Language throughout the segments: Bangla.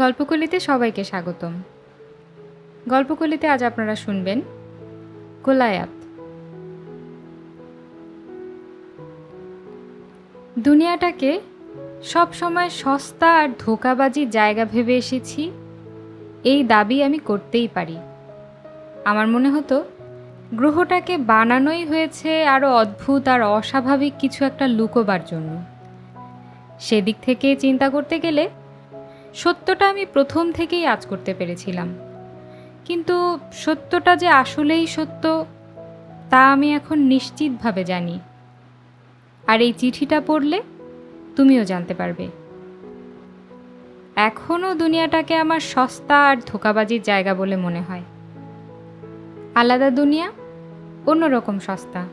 গল্পকলিতে সবাইকে স্বাগতম। গল্পকলিতে আজ আপনারা শুনবেন কোলায়াত দুনিয়াটাকে সব সময় সস্তা আর ধোকাবাজির জায়গা ভেবে এসেছি, এই দাবি আমি করতেই পারি। আমার মনে হতো, গ্রহটাকে বানানোই হয়েছে আরও অদ্ভুত আর অস্বাভাবিক কিছু একটা লুকোবার জন্য। সেদিক থেকে চিন্তা করতে গেলে সত্যটা আমি প্রথম থেকেই আজ করতে পেরেছিলাম। কিন্তু সত্যটা যে আসলেই সত্য, তা আমি এখন নিশ্চিতভাবে জানি। আর এই চিঠিটা পড়লে তুমিও জানতে পারবে। এখনও দুনিয়াটাকে আমার সস্তা আর ধোকাবাজির জায়গা বলে মনে হয়। আলাদা দুনিয়া, অন্যরকম সস্তা।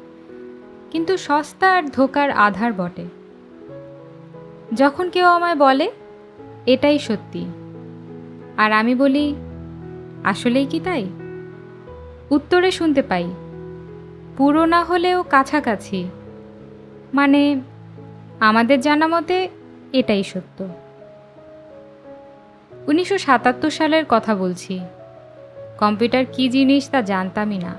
কিন্তু সস্তা আর ধোকার আধার বটে। যখন কেউ আমায় বলে এটাই সত্যি। আর আমি বলি, আসলেই কি তাই? উত্তরে শুনতে পাই, পুরো না হলেও কাছাকাছি। মানে আমাদের জানা মতে এটাই সত্য। উনিশশো সাতাত্তর সালের কথা বলছি। কম্পিউটার কি জিনিস তা জানতামই না।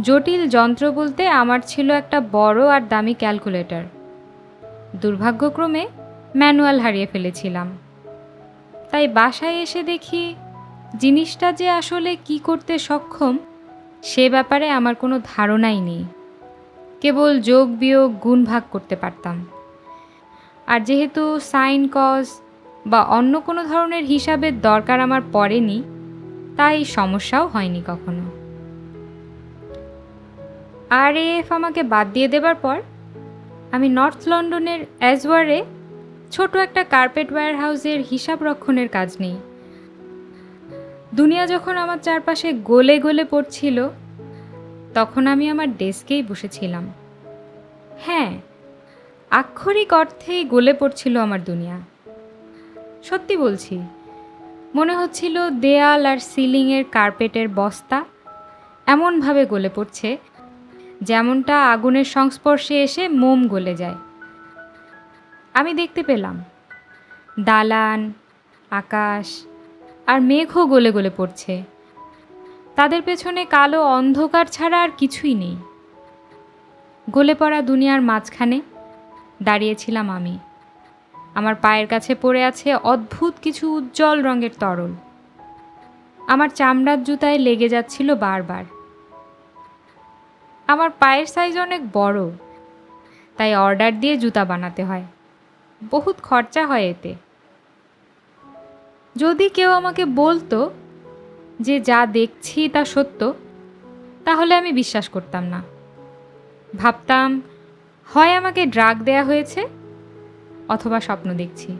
জটিল যন্ত্র বলতে আমার ছিল একটা বড় আর দামি ক্যালকুলেটর। দুর্ভাগ্যক্রমে ম্যানুয়াল হারিয়ে ফেলেছিলাম। তাই বাসায় এসে দেখি জিনিসটা যে আসলে কি করতে সক্ষম, সে ব্যাপারে আমার কোনো ধারণাই নেই। কেবল যোগ বিয়োগ গুণ ভাগ করতে পারতাম। আর যেহেতু সাইন কজ বা অন্য কোনো ধরনের হিসাবের দরকার আমার পড়েনি, তাই সমস্যাও হয়নি কখনো। আর এফ আমাকে বাদ দিয়ে দেবার পর, আমি নর্থ লন্ডনের অ্যাজওয়ারে ছোট একটা কার্পেট ওয়্যার হাউসের হিসাব রক্ষণের কাজ নেই। দুনিয়া যখন আমার চারপাশে গলে গলে পড়ছিল, তখন আমি আমার ডেস্কেই বসেছিলাম। হ্যাঁ আক্ষরিক অর্থেই গলে পড়ছিল আমার দুনিয়া। সত্যি বলছি, মনে হচ্ছিল দেয়াল আর সিলিংয়ের কার্পেটের বস্তা এমনভাবে গলে পড়ছে, যেমনটা আগুনের সংস্পর্শে এসে মোম গলে যায়। আমি দেখতে পেলাম। দালান, আকাশ আর মেঘও গলে গলে পড়ছে। তাদের পেছনে কালো অন্ধকার ছাড়া আর কিছুই নেই। গলে পড়া দুনিয়ার মাঝখানে দাঁড়িয়েছিলাম আমি। আমার পায়ের কাছে পড়ে আছে অদ্ভুত কিছু উজ্জ্বল রঙের তরল। আমার চামড়ার জুতায় লেগে যাচ্ছিল বারবার। আমার পায়ের সাইজ অনেক বড়, তাই অর্ডার দিয়ে জুতা বানাতে হয়। বহুত খরচা হয় এতে। যদি কেউ আমাকে বলতো যে যা দেখছি তা সত্য, তাহলে আমি বিশ্বাস করতাম না। ভাবতাম, হয় আমাকে ড্রাগ দেয়া হয়েছে অথবা স্বপ্ন দেখছি।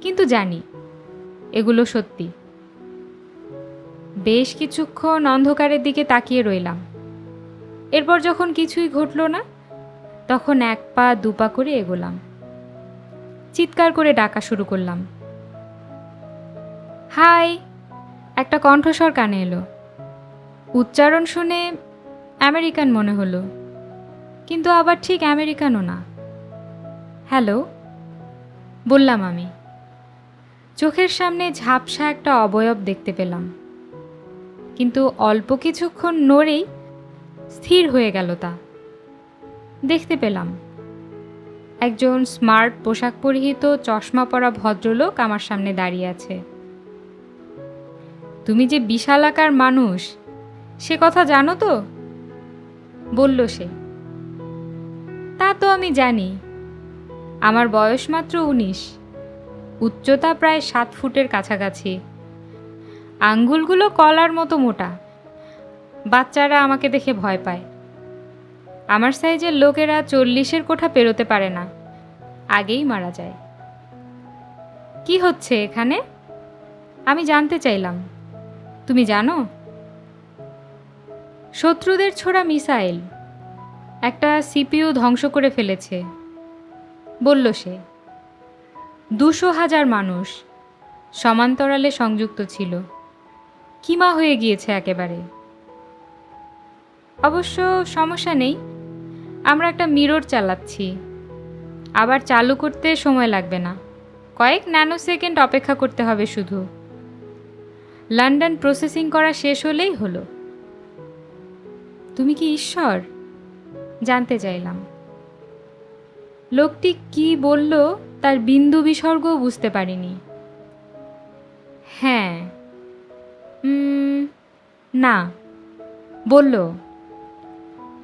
কিন্তু জানি, এগুলো সত্যি। বেশ কিছুক্ষণ অন্ধকারের দিকে তাকিয়ে রইলাম। এরপর যখন কিছুই ঘটল না, তখন এক পা দু পা করে এগোলাম। চিৎকার করে ডাকা শুরু করলাম। হাই, একটা কণ্ঠস্বর কানে এলো। উচ্চারণ শুনে আমেরিকান মনে হলো, কিন্তু আবার ঠিক আমেরিকানও না। হ্যালো, বললাম আমি। চোখের সামনে ঝাপসা একটা অবয়ব দেখতে পেলাম। কিন্তু অল্প কিছুক্ষণ নড়েই স্থির হয়ে গেল তা। দেখতে পেলাম। একজন স্মার্ট, পোশাক পরিহিত, চশমা পরা ভদ্রলোক আমার সামনে দাঁড়িয়ে আছে। তুমি যে বিশালাকার মানুষ, সে কথা জানো তো? বলল সে। তা তো আমি জানি। আমার বয়স মাত্র উনিশ। উচ্চতা প্রায় সাত ফুটের কাছাকাছি। আঙ্গুলগুলো কলার মতো মোটা। বাচ্চারা আমাকে দেখে ভয় পায়। আমার সাইজের লোকেরা চল্লিশের কোঠা পেরোতে পারে না। আগেই মারা যায়। কি হচ্ছে এখানে? আমি জানতে চাইলাম। তুমি জানো? শত্রুদের ছোড়া মিসাইল একটা সিপিইউ ধ্বংস করে ফেলেছে। বলল সে, দুশো হাজার মানুষ সমান্তরালে সংযুক্ত ছিল। কিমা হয়ে গিয়েছে একেবারে। অবশ্য সমস্যা নেই। আমরা একটা মিরর চালাচ্ছি। আবার চালু করতে সময় লাগবে না। কয়েক ন্যানো সেকেন্ড অপেক্ষা করতে হবে শুধু। লন্ডন প্রসেসিং করা শেষ হলেই হলো। তুমি কি ঈশ্বর? জানতে চাইলাম। লোকটি কি বলল তার বিন্দু বিসর্গও বুঝতে পারিনি। হ্যাঁ। না। বলল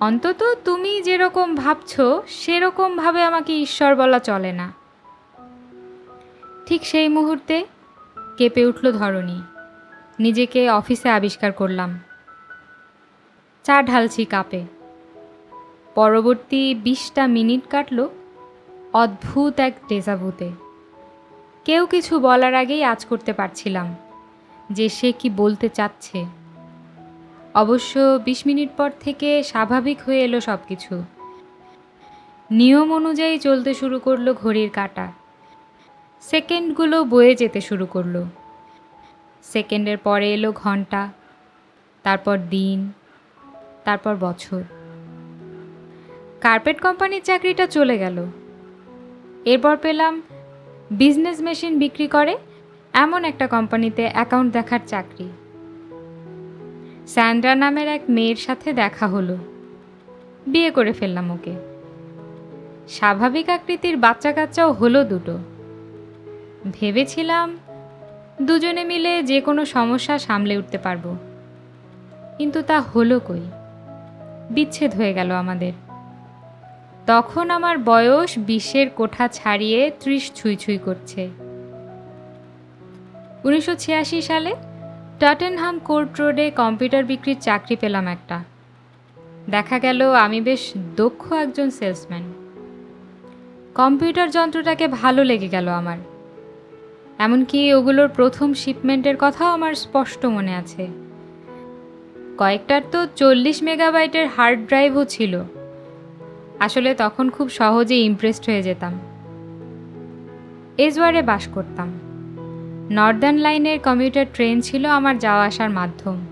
অন্তত তুমি যেরকম ভাবছ সেরকমভাবে আমাকে ঈশ্বর বলা চলে না। ঠিক সেই মুহূর্তে কেঁপে উঠল ধরণী। নিজেকে অফিসে আবিষ্কার করলাম। চা ঢালছি কাপে। পরবর্তী বিশটা মিনিট কাটল অদ্ভুত এক ডেজাভুতে। কেউ কিছু বলার আগেই আজ করতে পারছিলাম যে সে কি বলতে চাচ্ছে। অবশ্য বিশ মিনিট পর থেকে স্বাভাবিক হয়ে এলো সব কিছু নিয়ম অনুযায়ী চলতে শুরু করল ঘড়ির কাঁটা। সেকেন্ডগুলো বয়ে যেতে শুরু করল। সেকেন্ডের পরে এলো ঘণ্টা তারপর দিন, তারপর বছর। কার্পেট কোম্পানির চাকরিটা চলে গেল। এরপর পেলাম বিজনেস মেশিন বিক্রি করে এমন একটা কোম্পানিতে অ্যাকাউন্ট দেখার চাকরি। স্যান্ড্রা নামের এক মেয়ের সাথে দেখা হলো। বিয়ে করে ফেললাম ওকে। স্বাভাবিক আকৃতির বাচ্চা কাচ্চাও হলো দুটো। ভেবেছিলাম দুজনে মিলে যে কোনো সমস্যা সামলে উঠতে পারব। কিন্তু তা হলো কই? বিচ্ছেদ হয়ে গেল আমাদের। তখন আমার বয়স বিশের কোঠা ছাড়িয়ে ত্রিশ ছুঁই ছুঁই করছে। উনিশশো ছিয়াশি সালে টটেনহাম কোর্ট রোডে কম্পিউটার বিক্রির চাকরি পেলাম একটা। দেখা গেল আমি বেশ দক্ষ একজন সেলসম্যান। কম্পিউটার যন্ত্রটাকে ভালো লেগে গেল আমার। এমনকি ওগুলোর প্রথম শিপমেন্টের কথাও আমার স্পষ্ট মনে আছে। কয়েকটার তো চল্লিশ মেগাবাইটের হার্ড ড্রাইভও ছিল। আসলে তখন খুব সহজে ইমপ্রেসড হয়ে যেতাম। এজওয়ারে বাস করতাম। নর্দার্ন লাইনের কমিউটার ট্রেন ছিল আমার যাওয়া আসার মাধ্যম।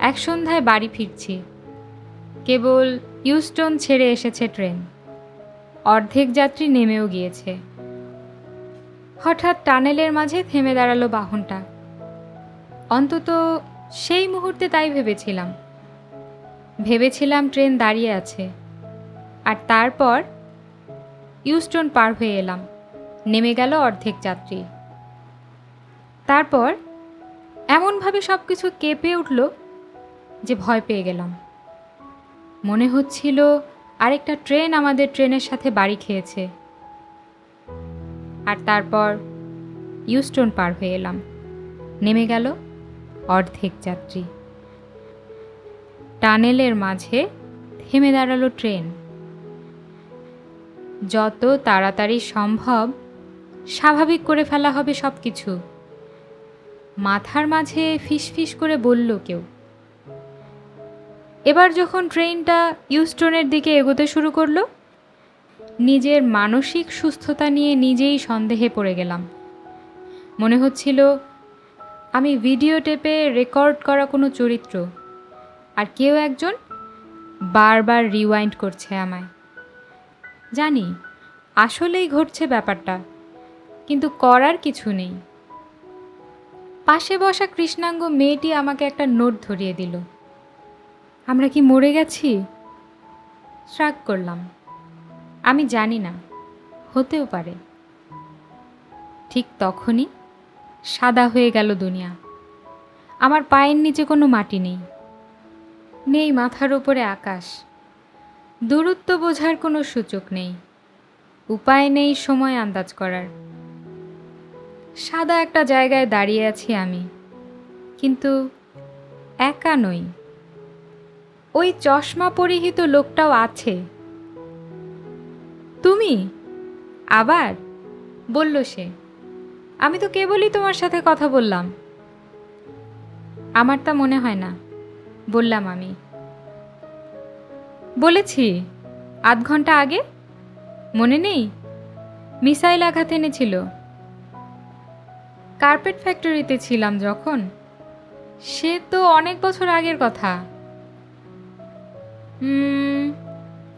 এক সন্ধ্যায় বাড়ি ফিরছি। কেবল ইউস্টন ছেড়ে এসেছে ট্রেন। অর্ধেক যাত্রী নেমেও গিয়েছে। হঠাৎ টানেলের মাঝে থেমে দাঁড়াল বাহনটা। অন্তত সেই মুহূর্তে তাই ভেবেছিলাম। ভেবেছিলাম ট্রেন দাঁড়িয়ে আছে। আর তারপর ইউস্টন পার হয়ে এলাম। নেমে গেল অর্ধেক যাত্রী। তারপর এমনভাবে সব কিছু কেঁপে উঠল যে ভয় পেয়ে গেলাম। মনে হচ্ছিল আরেকটা ট্রেন আমাদের ট্রেনের সাথে বাড়ি খেয়েছে। আর তারপর ইউস্টোন পার হয়ে এলাম। নেমে গেল অর্ধেক যাত্রী। টানেলের মাঝে থেমে দাঁড়াল ট্রেন। যত তাড়াতাড়ি সম্ভব স্বাভাবিক করে ফেলা হবে সব কিছু মাথার মাঝে ফিসফিস করে বলল কেউ। এবার যখন ট্রেনটা ইউস্টোনের দিকে এগোতে শুরু করল, নিজের মানসিক সুস্থতা নিয়ে নিজেই সন্দেহে পড়ে গেলাম। মনে হচ্ছিল, আমি ভিডিও টেপে রেকর্ড করা কোনো চরিত্র, আর কেউ একজন বারবার রিওয়াইন্ড করছে আমায়। জানি, আসলেই ঘটছে ব্যাপারটা, কিন্তু করার কিছু নেই। পাশে বসা কৃষ্ণাঙ্গ মেয়েটি আমাকে একটা নোট ধরিয়ে দিল। আমরা কি মরে গেছি? শ্রাগ করলাম। আমি জানি না, হতেও পারে। ঠিক তখনই সাদা হয়ে গেল দুনিয়া। আমার পায়ের নিচে কোনো মাটি নেই নেই মাথার ওপরে আকাশ। দূরত্ব বোঝার কোনো সূচক নেই। উপায় নেই সময় আন্দাজ করার। সাদা একটা জায়গায় দাঁড়িয়ে আছি আমি। কিন্তু একা নই। ওই চশমা পরিহিত লোকটাও আছে। তুমি? আবার? বলল সে। আমি তো কেবলই তোমার সাথে কথা বললাম। আমার তা মনে হয় না, বললাম আমি। বলেছি, আধ ঘণ্টা আগে? মনে নেই? মিসাইল আঘাত এনেছিল। কার্পেট ফ্যাক্টরিতে ছিলাম যখন। সে তো অনেক বছর আগের কথা।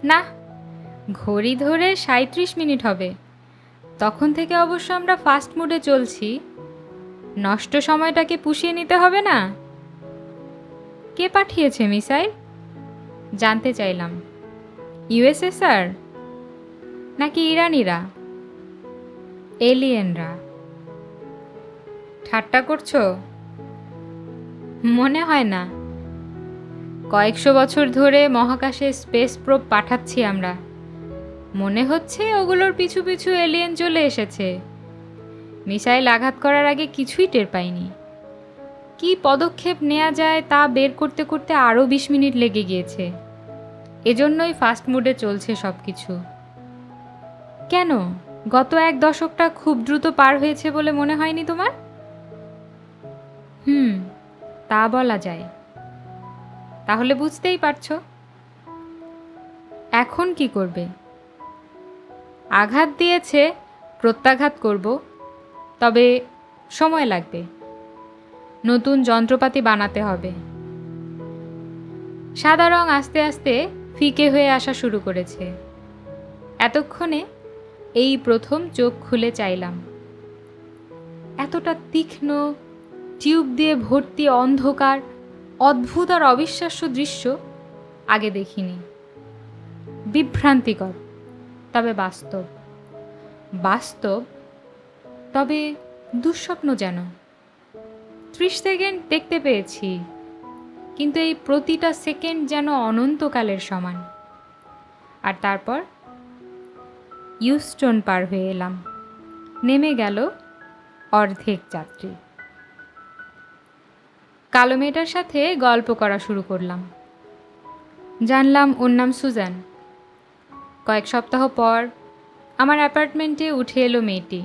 না, ঘড়ি ধরে সাঁত্রিশ মিনিট হবে। তখন থেকে অবশ্য আমরা ফাস্ট মুডে চলছি। নষ্ট সময়টাকে পুষিয়ে নিতে হবে না? কে পাঠিয়েছে, মিসাইল? জানতে চাইলাম। ইউএসএসআর নাকি ইরানিরা? এলিয়েনরা? ঠাট্টা করছ? মনে হয় না। কয়েকশো বছর ধরে মহাকাশে স্পেস প্রোপ পাঠাচ্ছি আমরা। মনে হচ্ছে ওগুলোর পিছু পিছু এলিয়েন চলে এসেছে। মিসাইল আঘাত করার আগে কিছুই টের পাইনি। কি পদক্ষেপ নেওয়া যায় তা বের করতে করতে আরও বিশ মিনিট লেগে গিয়েছে। এজন্যই ফাস্ট মুডে চলছে সব কিছু কেন? গত এক দশকটা খুব দ্রুত পার হয়েছে বলে মনে হয়নি তোমার? হুম, তা বলা যায়। তাহলে বুঝতেই পারছ। এখন কি করবে? আঘাত দিয়েছে, প্রত্যাঘাত করব, তবে সময় লাগবে। নতুন যন্ত্রপাতি বানাতে হবে। সাদা রং আস্তে আস্তে ফিকে হয়ে আসা শুরু করেছে। এতক্ষণে এই প্রথম চোখ খুলে চাইলাম। এতটা তীক্ষ্ণ টিউব দিয়ে ভর্তি অন্ধকার, অদ্ভুত আর অবিশ্বাস্য দৃশ্য আগে দেখিনি। বিভ্রান্তিকর, তবে বাস্তব। বাস্তব, তবে দুঃস্বপ্ন যেন। ত্রিশ সেকেন্ড দেখতে পেয়েছি, কিন্তু এই প্রতিটা সেকেন্ড যেন অনন্তকালের সমান। আর তারপর ইউস্টোন পার হয়ে এলাম। নেমে গেল অর্ধেক যাত্রী। কালো মেয়েটার সাথে গল্প করা শুরু করলাম। জানলাম ওর নাম সুজান। কয়েক সপ্তাহ পর আমার অ্যাপার্টমেন্টে উঠে এলো মেয়েটি।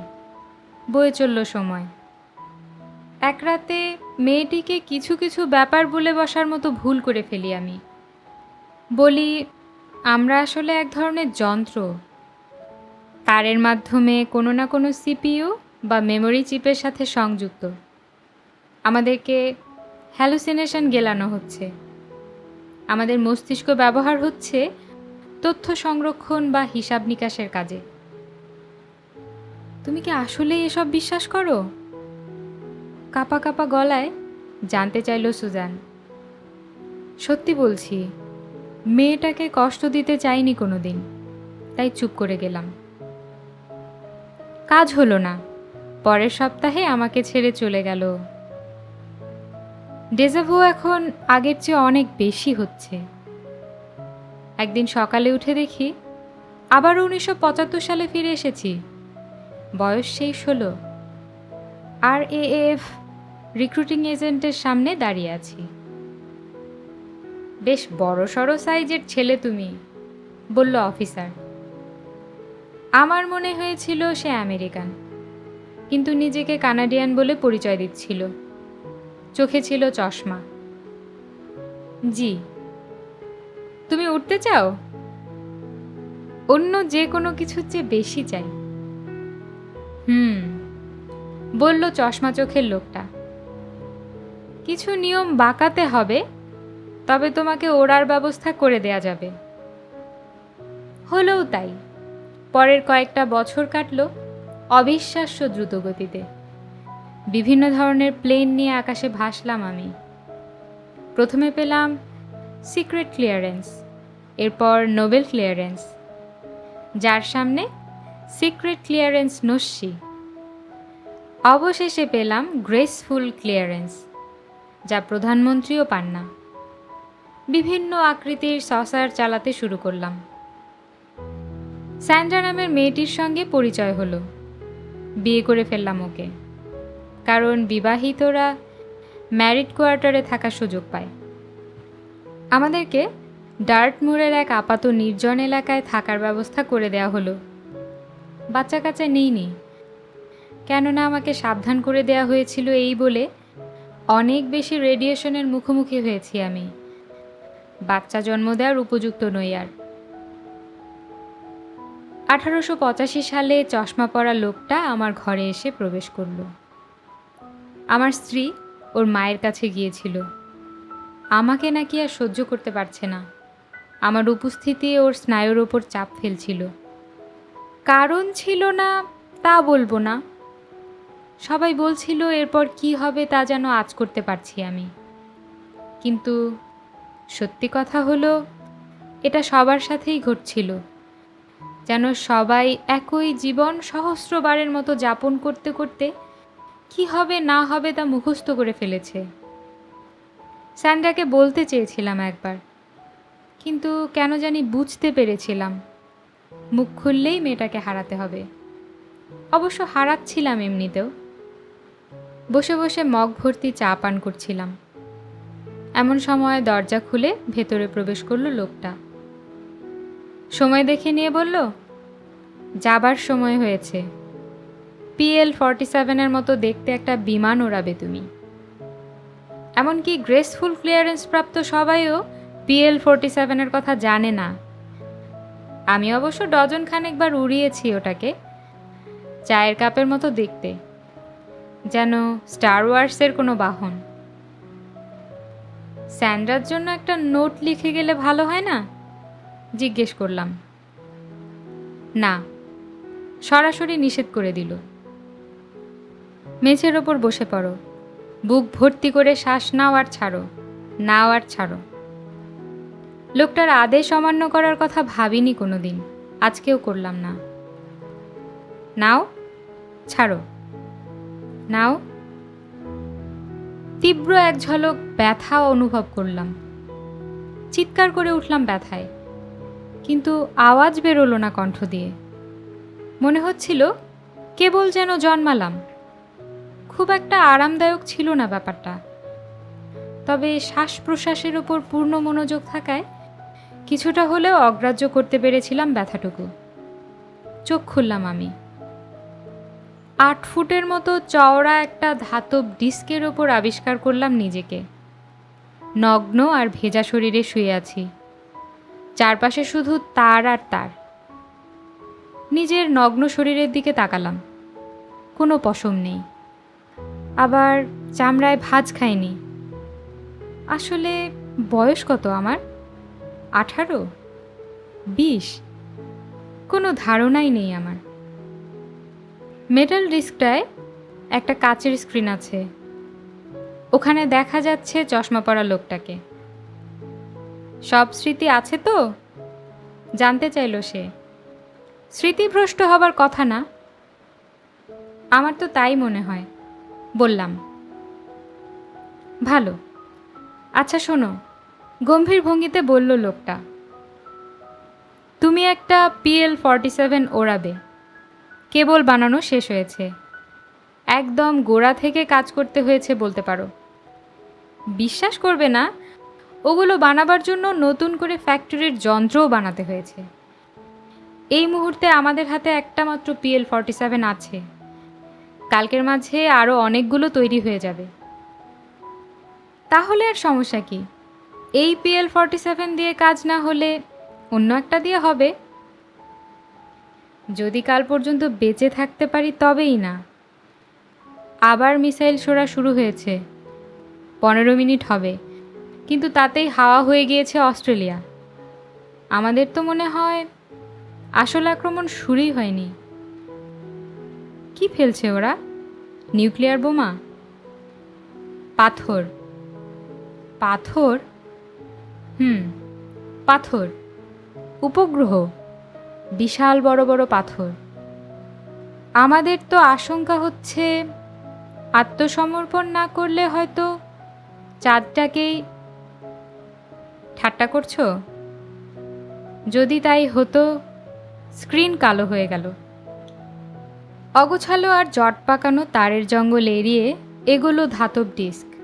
বয়ে চলল সময়। এক রাতে মেয়েটিকে কিছু কিছু ব্যাপার বলে বসার মতো ভুল করে ফেলি আমি। বলি, আমরা আসলে এক ধরনের যন্ত্র। তারের মাধ্যমে কোনো না কোনো সিপিইউ বা মেমোরি চিপের সাথে সংযুক্ত। আমাদেরকে হ্যালুসিনেশন গেলানো হচ্ছে। আমাদের মস্তিষ্ক ব্যবহার হচ্ছে তথ্য সংরক্ষণ বা হিসাব নিকাশের কাজে। তুমি কি আসলেই এসব বিশ্বাস করো? কাপা কাপা গলায় জানতে চাইল সুজান। সত্যি বলছি, মেয়েটাকে কষ্ট দিতে চাইনি কোনো দিন তাই চুপ করে গেলাম। কাজ হলো না, পরের সপ্তাহে আমাকে ছেড়ে চলে গেল। ডেজাভু এখন আগের চেয়ে অনেক বেশি হচ্ছে। একদিন সকালে উঠে দেখি আবার উনিশশো সালে ফিরে এসেছি। বয়স সেই ষোলো। আর এএফ রিক্রুটিং এজেন্টের সামনে দাঁড়িয়ে আছি। বেশ বড় সড়ো সাইজের ছেলে তুমি বলল অফিসার। আমার মনে হয়েছিল সে আমেরিকান, কিন্তু নিজেকে কানাডিয়ান বলে পরিচয় দিচ্ছিল। চোখে ছিল চশমা। জি। তুমি উঠতে চাও? অন্য যে কোনো কিছুর চেয়ে বেশি চাই। হুম, বলল চশমা চোখের লোকটা। কিছু নিয়ম বাঁকাতে হবে, তবে তোমাকে ওড়ার ব্যবস্থা করে দেয়া যাবে। হলেও তাই, পরের কয়েকটা বছর কাটলো অবিশ্বাস্য দ্রুতগতিতে। বিভিন্ন ধরনের প্লেন নিয়ে আকাশে ভাসলাম আমি। প্রথমে পেলাম সিক্রেট ক্লিয়ারেন্স এরপর নোবেল ক্লিয়ারেন্স যার সামনে সিক্রেট ক্লিয়ারেন্স নস্যি। অবশেষে পেলাম গ্রেসফুল ক্লিয়ারেন্স যা প্রধানমন্ত্রীও পান না। বিভিন্ন আকৃতির সসার চালাতে শুরু করলাম। স্যান্ড্রা নামের মেয়েটির সঙ্গে পরিচয় হলো। বিয়ে করে ফেললাম ওকে। কারণ বিবাহিতরা ম্যারিড কোয়ার্টারে থাকার সুযোগ পায়। আমাদেরকে ডার্টমুরের এক আপাত নির্জন এলাকায় থাকার ব্যবস্থা করে দেওয়া হলো। বাচ্চা কাচ্চা নেইনি কেননা আমাকে সাবধান করে দেওয়া হয়েছিল এই বলে অনেক বেশি রেডিয়েশনের মুখোমুখি হয়েছি আমি। বাচ্চা জন্ম দেওয়ার উপযুক্ত নই আর। আঠারোশো পঁচাশি সালে চশমা পরা লোকটা আমার ঘরে এসে প্রবেশ করল। আমার স্ত্রী ওর মায়ের কাছে গিয়েছিল। আমাকে নাকি আর সহ্য করতে পারছে না। আমার উপস্থিতি ওর স্নায়ুর ওপর চাপ ফেলছিল। কারণ ছিল না, তা বলব না। সবাই বলছিল, এরপর কি হবে তা যেন আজ করতে পারছি আমি। কিন্তু সত্যি কথা হলো, এটা সবার সাথেই ঘটছিল। যেন সবাই একই জীবন সহস্রবারের মতো যাপন করতে করতে কি হবে না হবে তা মুখস্থ করে ফেলেছে। স্যান্ডাকে বলতে চেয়েছিলাম একবার, কিন্তু কেন জানি বুঝতে পেরেছিলাম, মুখ খুললেই মেয়েটাকে হারাতে হবে। অবশ্য হারাচ্ছিলাম এমনিতেও। বসে বসে মগ ভর্তি চা পান করছিলাম। এমন সময় দরজা খুলে ভেতরে প্রবেশ করল লোকটা। সময় দেখে নিয়ে বলল, যাবার সময় হয়েছে। পিএল ফর্টি সেভেনের মতো দেখতে একটা বিমান ওড়াবে তুমি। এমনকি গ্রেসফুল ক্লিয়ারেন্স প্রাপ্ত সবাইও পিএল ফোরটি সেভেনের কথা জানে না। আমি অবশ্য ডজন খানেকবার উড়িয়েছি ওটাকে, চায়ের কাপের মতো দেখতে, যেন স্টার ওয়ার্সের কোনো বাহন। স্যান্ডার জন্য একটা নোট লিখে গেলে ভালো হয় না? জিজ্ঞেস করলাম। না, সরাসরি নিষেধ করে দিল। মেঝের ওপর বসে পড়ো। বুক ভর্তি করে শ্বাস নাও আর ছাড়ো, নাও আর ছাড়ো। লোকটার আদেশ অমান্য করার কথা ভাবিনি কোনো দিন আজকেও করলাম না। নাও, ছাড়ো, নাও। তীব্র এক ঝলক ব্যথা অনুভব করলাম। চিৎকার করে উঠলাম ব্যথায়, কিন্তু আওয়াজ বেরোলো না কণ্ঠ দিয়ে। মনে হচ্ছিল, কেবল যেন জন্মালাম। খুব একটা আরামদায়ক ছিল না ব্যাপারটা। তবে শ্বাস প্রশ্বাসের ওপর পূর্ণ মনোযোগ থাকায় কিছুটা হলেও অগ্রাহ্য করতে পেরেছিলাম ব্যথাটুকু। চোখ খুললাম আমি। আট ফুটের মতো চওড়া একটা ধাতব ডিস্কের ওপর আবিষ্কার করলাম নিজেকে। নগ্ন আর ভেজা শরীরে শুয়ে আছি। চারপাশে শুধু তার আর তার। নিজের নগ্ন শরীরের দিকে তাকালাম। কোনো পশম নেই। আবার চামড়ায় ভাজ খায়নি আসলে বয়স কত আমার? আঠারো? বিশ? কোনো ধারণাই নেই আমার। মেটাল ডিস্কটায় একটা কাচের স্ক্রিন আছে। ওখানে দেখা যাচ্ছে চশমা পরা লোকটাকে। সব স্মৃতি আছে তো? জানতে চাইল সে। স্মৃতিভ্রষ্ট হবার কথা না। আমার তো তাই মনে হয়। বললাম। ভালো। আচ্ছা শোনো, গম্ভীর ভঙ্গিতে বলল লোকটা, তুমি একটা পিএল ফর্টি সেভেন ওড়াবে। কেবল বানানো শেষ হয়েছে। একদম গোড়া থেকে কাজ করতে হয়েছে বলতে পারো। বিশ্বাস করবে না, ওগুলো বানাবার জন্য নতুন করে ফ্যাক্টরির যন্ত্রও বানাতে হয়েছে। এই মুহূর্তে আমাদের হাতে একটা মাত্র পিএল ফর্টি সেভেন আছে। কালকের মাঝে আরও অনেকগুলো তৈরি হয়ে যাবে। তাহলে আর সমস্যা কি? এই পিএল ফর্টি সেভেন দিয়ে কাজ না হলে অন্য একটা দিয়ে হবে। যদি কাল পর্যন্ত বেঁচে থাকতে পারি তবেই না। আবার মিসাইল ছোড়া শুরু হয়েছে। পনেরো মিনিট হবে। কিন্তু তাতেই হাওয়া হয়ে গিয়েছে অস্ট্রেলিয়া। আমাদের তো মনে হয় আসল আক্রমণ শুরুই হয়নি। কি ফেলছে ওরা? নিউক্লিয়ার বোমা? পাথর। পাথর? হুম, পাথর। উপগ্রহ। বিশাল বড় বড় পাথর। আমাদের তো আশঙ্কা হচ্ছে আত্মসমর্পণ না করলে হয়তো চাঁদটাকেই ঠাট্টা করছ? যদি তাই হতো, স্ক্রিন কালো হয়ে গেল। অগোছালো আর জট পাকানো তারের জঙ্গল এড়িয়ে এগুলো ধাতব ডিস্ক।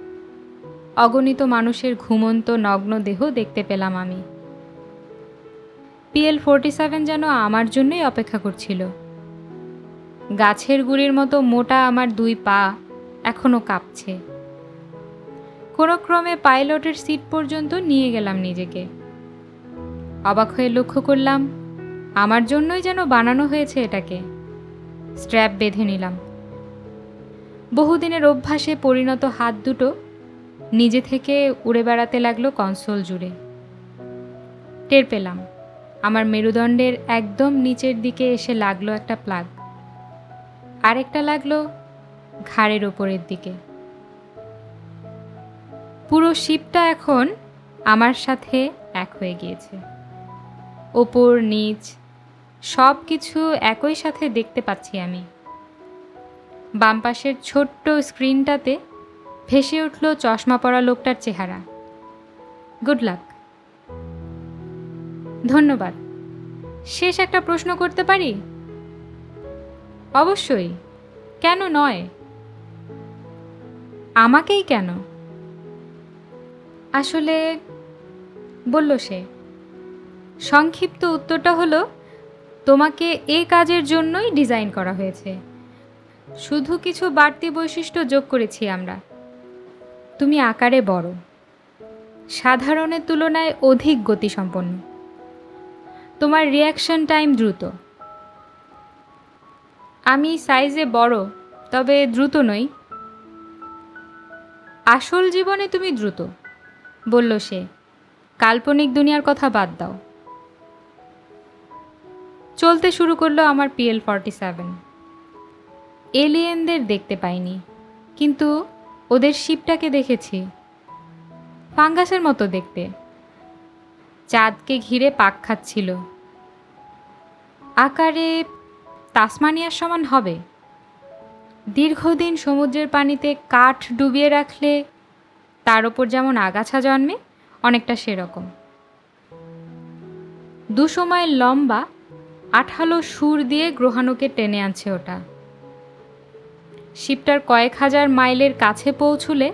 অগণিত মানুষের ঘুমন্ত নগ্ন দেহ দেখতে পেলাম আমি। পিএল ফোরটি সেভেন যেন আমার জন্যই অপেক্ষা করছিল। গাছের গুড়ির মতো মোটা আমার দুই পা এখনও কাঁপছে। কোনো ক্রমে পাইলটের সিট পর্যন্ত নিয়ে গেলাম নিজেকে। অবাক হয়ে লক্ষ্য করলাম, আমার জন্যই যেন বানানো হয়েছে এটাকে। স্ট্র্যাপ বেঁধে নিলাম। বহুদিনের অভ্যাসে পরিণত হাত দুটো নিজে থেকে উড়ে বেড়াতে লাগল কনসোল জুড়ে। টের পেলাম, আমার মেরুদণ্ডের একদম নিচের দিকে এসে লাগল একটা প্লাগ। আরেকটা লাগল ঘাড়ের ওপরের দিকে। পুরো শিপটা এখন আমার সাথে এক হয়ে গিয়েছে। ওপর, নিচ সব কিছু একই সাথে দেখতে পাচ্ছি আমি। বাম পাশের ছোট্ট স্ক্রিনটাতে ভেসে উঠল চশমা পরা লোকটার চেহারা। গুড লাক ধন্যবাদ। শেষ একটা প্রশ্ন করতে পারি? অবশ্যই। কেন নয়? আমাকেই কেন? আসলে বলল সে। সংক্ষিপ্ত উত্তরটা হলো তোমাকে এ কাজের জন্যই ডিজাইন করা হয়েছে। শুধু কিছু বাড়তি বৈশিষ্ট্য যোগ করেছি আমরা। তুমি আকারে বড়। সাধারণের তুলনায় অধিক গতিসম্পন্ন। তোমার রিয়াকশন টাইম দ্রুত। আমি সাইজে বড়, তবে দ্রুত নই। আসল জীবনে তুমি দ্রুত, বলল সে। কাল্পনিক দুনিয়ার কথা বাদ দাও। চলতে শুরু করল আমার পিএল ফর্টি সেভেন এলিয়েনদের দেখতে পাইনি, কিন্তু ওদের শিপটাকে দেখেছি। ফাঙ্গাসের মতো দেখতে। চাঁদকে ঘিরে পাক খাচ্ছিল। আকারে তাসমানিয়ার সমান হবে? দীর্ঘদিন সমুদ্রের পানিতে কাঠ ডুবিয়ে রাখলে তার ওপর যেমন আগাছা জন্মে, অনেকটা সেরকম। দুসময়ের লম্বা আঠালো সুর দিয়ে গ্রহাণুকে টেনে আনছে ওটা। শিপটার কয়েক হাজার মাইলের কাছে পৌঁছুলে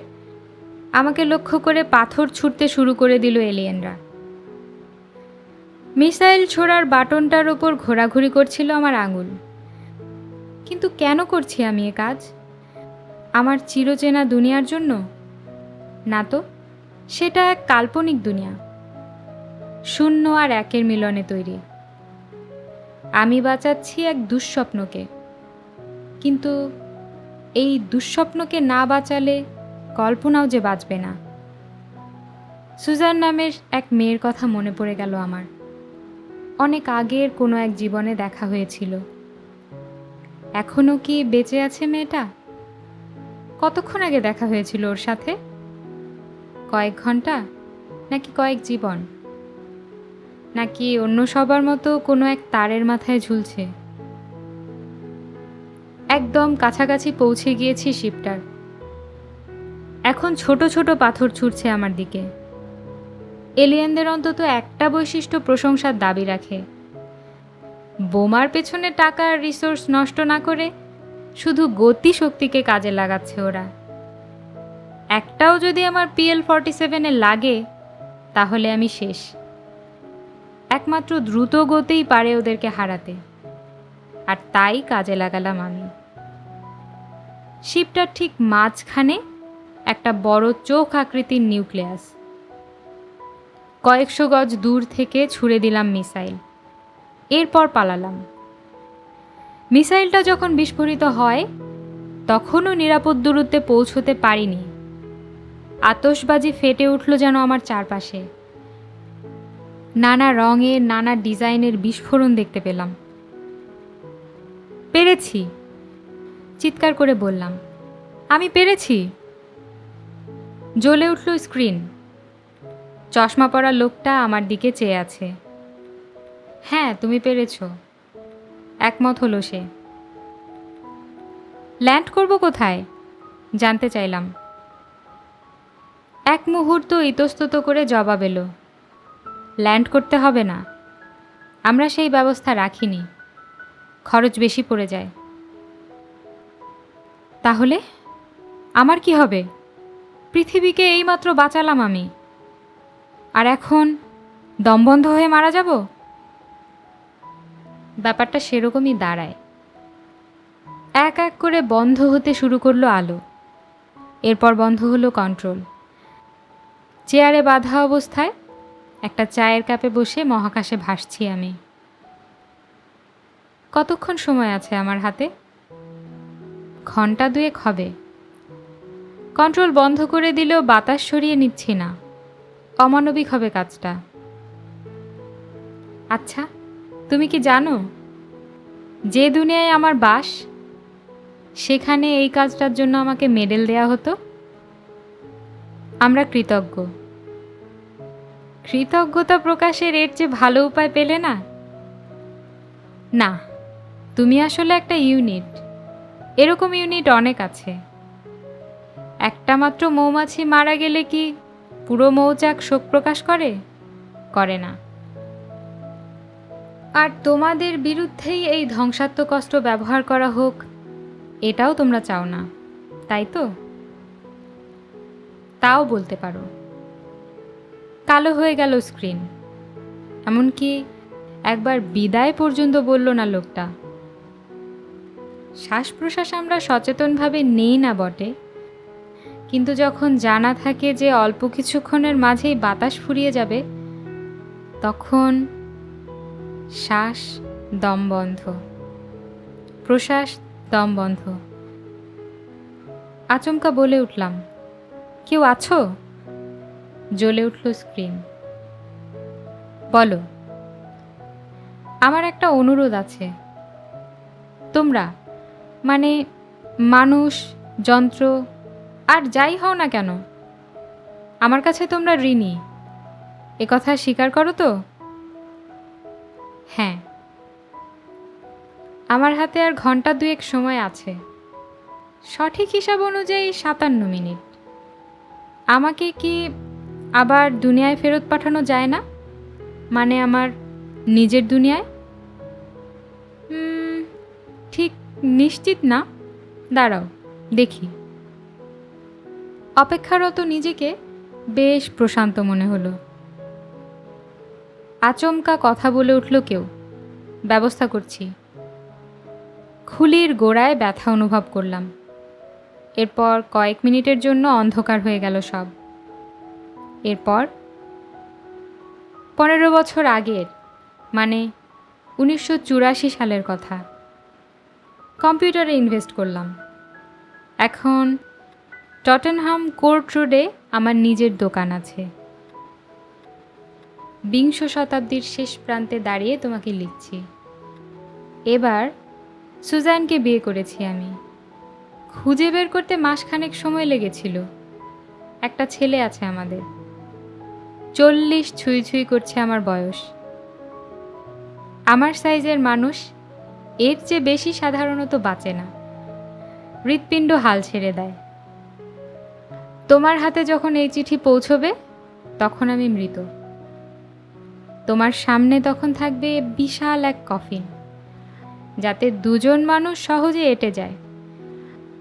আমাকে লক্ষ্য করে পাথর ছুটতে শুরু করে দিল এলিয়েনরা। মিসাইল ছোড়ার বাটনটার ওপর ঘোরাঘুরি করছিল আমার আঙুল। কিন্তু কেন করছি আমি এ কাজ? আমার চিরচেনা দুনিয়ার জন্য? না তো, সেটা এক কাল্পনিক দুনিয়া। শূন্য আর একের মিলনে তৈরি। আমি বাঁচাচ্ছি এক দুঃস্বপ্নকে। কিন্তু এই দুঃস্বপ্নকে না বাঁচালে কল্পনাও যে বাঁচবে না। সুজান নামের এক মেয়ের কথা মনে পড়ে গেল আমার। অনেক আগের কোনো এক জীবনে দেখা হয়েছিল। এখনও কি বেঁচে আছে মেয়েটা? কতক্ষণ আগে দেখা হয়েছিল ওর সাথে? কয়েক ঘণ্টা? নাকি কয়েক জীবন? নাকি অন্য সবার মতো কোনো এক তারের মাথায় ঝুলছে? একদম কাছাকাছি পৌঁছে গিয়েছি শিপটার এখন ছোট ছোট পাথর ছুটছে আমার দিকে। এলিয়েনদের অন্তত একটা বৈশিষ্ট্য প্রশংসার দাবি রাখে। বোমার পেছনে টাকা আর রিসোর্স নষ্ট না করে শুধু গতি শক্তিকে কাজে লাগাচ্ছে ওরা। একটাও যদি আমার পিএল ফর্টি সেভেনে লাগে, তাহলে আমি শেষ। একমাত্র দ্রুত গতেই পারে ওদেরকে হারাতে। আর তাই কাজে লাগালাম আমি। শিপটার ঠিক মাঝখানে একটা বড় চোখ আকৃতির নিউক্লিয়াস। কয়েকশো গজ দূর থেকে ছুড়ে দিলাম মিসাইল। এরপর পালালাম। মিসাইলটা যখন বিস্ফোরিত হয়, তখনও নিরাপদ দূরত্বে পৌঁছতে পারিনি। আতসবাজি ফেটে উঠল যেন আমার চারপাশে। নানা রঙের নানা ডিজাইনের বিস্ফোরণ দেখতে পেলাম। পেরেছি, চিৎকার করে বললাম। আমি পেরেছি। জ্বলে উঠল স্ক্রিন। চশমা পরা লোকটা আমার দিকে চেয়ে আছে। হ্যাঁ তুমি পেরেছ। একমত হলো সে। ল্যান্ড করব কোথায়? জানতে চাইলাম। এক মুহূর্ত ইতস্তত করে জবাব এলো। ল্যান্ড করতে হবে না। আমরা সেই ব্যবস্থা রাখিনি। খরচ বেশি পড়ে যায়। তাহলে? আমার কি হবে? পৃথিবীকে এইমাত্র বাঁচালাম আমি। আর এখন দমবন্ধ হয়ে মারা যাব? ব্যাপারটা সেরকমই দাঁড়ায়। এক এক করে বন্ধ হতে শুরু করল আলো। এরপর বন্ধ হলো কন্ট্রোল। চেয়ারে বাঁধা অবস্থায় একটা চায়ের কাপে বসে মহাকাশে ভাসছি আমি। কতক্ষণ সময় আছে আমার হাতে? ঘণ্টা দুয়েক হবে। কন্ট্রোল বন্ধ করে দিলেও বাতাস সরিয়ে নিচ্ছি না। অমানবিক হবে কাজটা। আচ্ছা তুমি কি জানো? যে দুনিয়ায় আমার বাস, সেখানে এই কাজটার জন্য আমাকে মেডেল দেয়া হতো? আমরা কৃতজ্ঞ। কৃতজ্ঞতা প্রকাশের এর চেয়ে ভালো উপায় পেলে না? না, তুমি আসলে একটা ইউনিট। এরকম ইউনিট অনেক আছে। একটা মাত্র মৌমাছি মারা গেলে কি পুরো মৌচাক শোক প্রকাশ করে? করে না। আর তোমাদের বিরুদ্ধেই এই ধ্বংসাত্মক অস্ত্র ব্যবহার করা হোক, এটাও তোমরা চাও না, তাই তো? তাও বলতে পারো। কালো হয়ে গেল স্ক্রিন। এমনকি একবার বিদায় পর্যন্ত বলল না লোকটা। শ্বাস প্রশ্বাস আমরা সচেতনভাবে নেই না বটে। কিন্তু যখন জানা থাকে যে অল্প কিছুক্ষণের মাঝেই বাতাস ফুরিয়ে যাবে, তখন শ্বাস দম বন্ধ। প্রশ্বাস দম বন্ধ। আচমকা বলে উঠলাম, কেউ আছো? জ্বলে উঠল স্ক্রিন। বলো, আমার একটা অনুরোধ আছে। তোমরা মানে মানুষ, যন্ত্র, আর যাই হও না কেন, আমার কাছে তোমরা ঋণী। এ কথা স্বীকার করো তো? হ্যাঁ। আমার হাতে আর ঘণ্টা দুয়েক সময় আছে। সঠিক হিসাব অনুযায়ী সাতান্ন মিনিট। আমাকে কি আবার দুনিয়ায় ফেরত পাঠানো যায় না? মানে আমার নিজের দুনিয়ায়? ঠিক নিশ্চিত না। দাঁড়াও, দেখি। অপেক্ষারত নিজেকে বেশ প্রশান্ত মনে হলো। আচমকা কথা বলে উঠল কেউ। ব্যবস্থা করছি। খুলির গোড়ায় ব্যথা অনুভব করলাম। এরপর কয়েক মিনিটের জন্য অন্ধকার হয়ে গেল সব। এরপর, পনেরো বছর আগের মানে উনিশশো চুরাশি সালের কথা। কম্পিউটারে ইনভেস্ট করলাম। এখন টটেনহাম কোর্ট রোডে আমার নিজের দোকান আছে। বিংশ শতাব্দীর শেষ প্রান্তে দাঁড়িয়ে তোমাকে লিখছি। এবার সুজানকে বিয়ে করেছি আমি। খুঁজে বের করতে মাসখানেক সময় লেগেছিল। একটা ছেলে আছে আমাদের। চল্লিশ ছুঁই ছুঁই করছে আমার বয়স। আমার সাইজের মানুষ এর চেয়ে বেশি সাধারণত বাঁচে না। হৃৎপিণ্ড হাল ছেড়ে দেয়। তোমার হাতে যখন এই চিঠি পৌঁছবে, তখন আমি মৃত। তোমার সামনে তখন থাকবে বিশাল এক কফিন, যাতে দুজন মানুষ সহজে এটে যায়।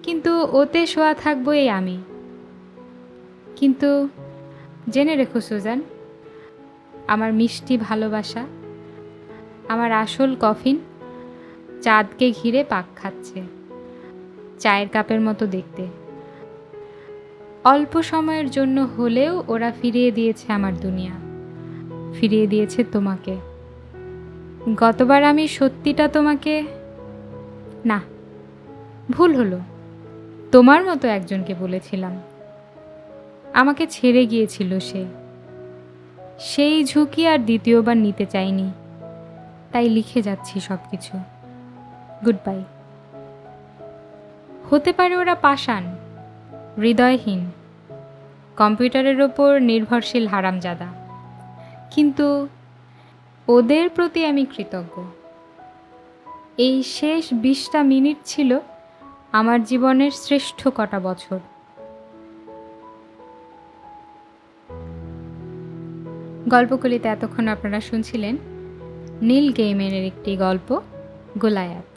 কিন্তু ওতে শোয়া থাকব এই আমি। কিন্তু জেনে রেখো, সুজান। আমার মিষ্টি ভালোবাসা, আমার আসল কফিন চাঁদকে ঘিরে পাক খাচ্ছে চায়ের কাপের মতো দেখতে। অল্প সময়ের জন্য হলেও ওরা ফিরিয়ে দিয়েছে আমার দুনিয়া, ফিরিয়ে দিয়েছে তোমাকে। গতবার আমি সত্যিটা তোমাকে, না, ভুল হলো। তোমার মতো একজনকে বলেছিলাম। আমাকে ছেড়ে গিয়েছিল সে। সেই ঝুঁকি আর দ্বিতীয়বার নিতে চাইনি। তাই লিখে যাচ্ছি সব কিছু গুড বাই হতে পারে ওরা পাষাণ, হৃদয়হীন, কম্পিউটারের ওপর নির্ভরশীল হারামজাদা। কিন্তু ওদের প্রতি আমি কৃতজ্ঞ। এই শেষ বিশটা মিনিট ছিল আমার জীবনের শ্রেষ্ঠ কটা বছর। গল্পগুলিতে এতক্ষণ আপনারা শুনছিলেন নীল গেইমেনের একটি গল্প গোলায়াত।